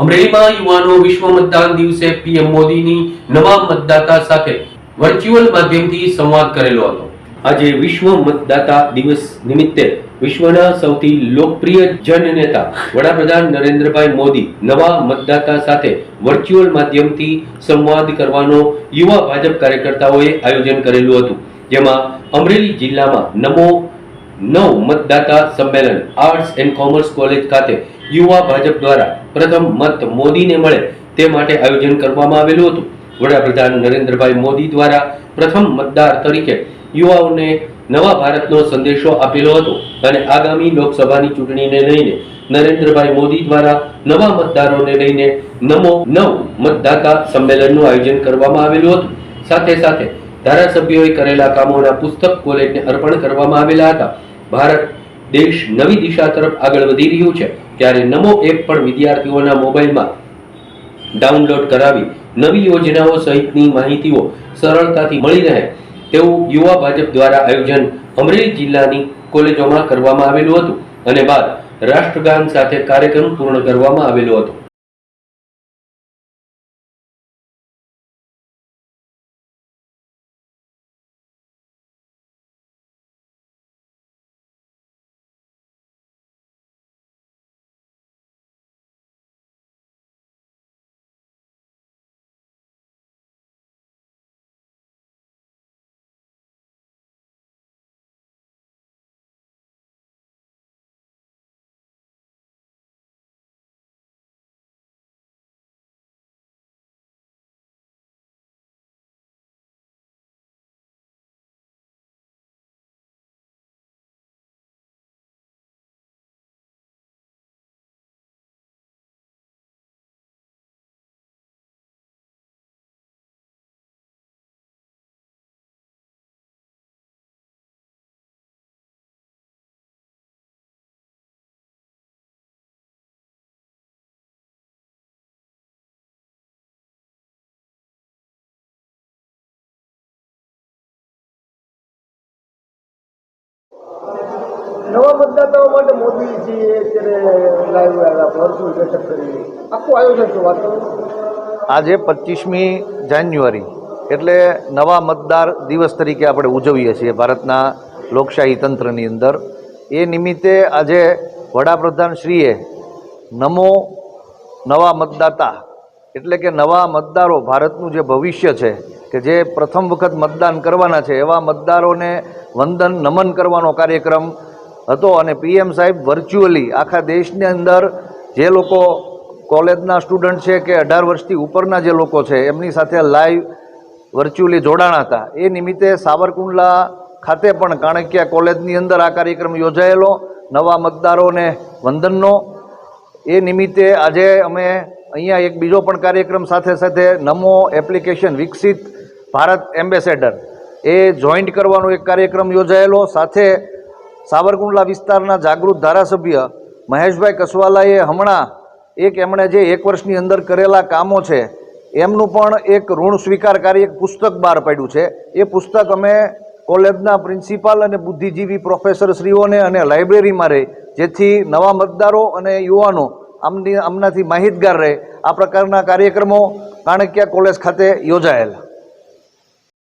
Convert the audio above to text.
અમરેલીમાં યુવાનો વિશ્વ મતદાન દિવસે પીએમ મોદીની નવા મતદાતા સાથે વર્ચ્યુઅલ માધ્યમથી સંવાદ કરેલો હતો. આજે વિશ્વ મતદાતા દિવસ નિમિત્તે વિશ્વના સૌથી લોકપ્રિય જનનેતા વડાપ્રધાન નરેન્દ્રભાઈ મોદી નવા મતદાતા સાથે વર્ચ્યુઅલ માધ્યમથી સંવાદ કરવાનો યુવા ભાજપ કાર્યકર્તાઓએ આયોજન કરેલું હતું. જેમાં અમરેલી જિલ્લામાં નમો નવ મતદાતા સંમેલન, આર્ટ્સ એન્ડ કોમર્સ કોલેજ ખાતે યુવા ભાજપ દ્વારા પ્રથમ મત મોદીને મળે તે માટે આયોજન કરવામાં આવેલું હતું. વડાપ્રધાન નરેન્દ્રભાઈ મોદી દ્વારા પ્રથમ મતદાર તરીકે યુવાઓને નવા ભારતનો સંદેશો આપેલો હતો અને આગામી લોકસભાની ચૂંટણીને લઈને નરેન્દ્રભાઈ મોદી દ્વારા નવા મતદારોને લઈને નમો નવ મતદાતા સંમેલનનું આયોજન કરવામાં આવેલું હતું. સાથે સાથે ધારાસભ્યોએ કરેલા કામોના પુસ્તક કોલેજને અર્પણ કરવામાં આવેલા હતા. ભારત દેશ નવી દિશા તરફ આગળ વધી રહ્યું છે. ત્યારે નમો એપ પણ વિદ્યાર્થીઓના મોબાઈલમાં ડાઉનલોડ કરાવી નવી યોજનાઓ સહિતની માહિતીઓ સરળતાથી મળી રહે તેવું યુવા ભાજપ દ્વારા આયોજન અમરેલી જિલ્લાની કોલેજોમાં કરવામાં આવેલું હતું અને બાદ રાષ્ટ્રગાન સાથે કાર્યક્રમ પૂર્ણ કરવામાં આવેલો હતો. નવા મતદાતાઓ માટે મોદીજી અત્યારે લાઈવ આવ્યા બેઠક કરી. આખું આયોજન શું વાત આજે પચીસમી જાન્યુઆરી, એટલે નવા મતદાર દિવસ તરીકે આપણે ઉજવીએ છીએ ભારતના લોકશાહી તંત્રની અંદર. એ નિમિત્તે આજે વડાપ્રધાન શ્રીએ નમો નવા મતદાતા, એટલે કે નવા મતદારો, ભારતનું જે ભવિષ્ય છે, કે જે પ્રથમ વખત મતદાન કરવાના છે, એવા મતદારોને વંદન નમન કરવાનો કાર્યક્રમ હતો અને પીએમ સાહેબ વર્ચ્યુઅલી આખા દેશની અંદર જે લોકો કોલેજના સ્ટુડન્ટ છે કે અઢાર વર્ષથી ઉપરના જે લોકો છે, એમની સાથે લાઈવ વર્ચ્યુઅલી જોડાણા હતા. એ નિમિત્તે સાવરકુંડલા ખાતે પણ કાણકિયા કોલેજની અંદર આ કાર્યક્રમ યોજાયેલો, નવા મતદારોને વંદનનો. એ નિમિત્તે આજે અમે અહીંયા એક બીજો પણ કાર્યક્રમ સાથે સાથે નમો એપ્લિકેશન વિકસિત ભારત એમ્બેસેડર એ જોઈન્ટ કરવાનો એક કાર્યક્રમ યોજાયેલો. સાથે સાવરકુંડલા વિસ્તારના જાગૃત ધારાસભ્ય મહેશભાઈ કસવાલાએ હમણાં એક એમણે જે એક વર્ષની અંદર કરેલા કામો છે, એમનું પણ એક ઋણ સ્વીકારકારી એક પુસ્તક બહાર પાડ્યું છે. એ પુસ્તક અમે કોલેજના પ્રિન્સિપાલ અને બુદ્ધિજીવી પ્રોફેસરશ્રીઓને અને લાઇબ્રેરીમાં રહે, જેથી નવા મતદારો અને યુવાનો આમની આમનાથી માહિતગાર રહે. આ પ્રકારના કાર્યક્રમો કાણક્યા કોલેજ ખાતે યોજાયેલા.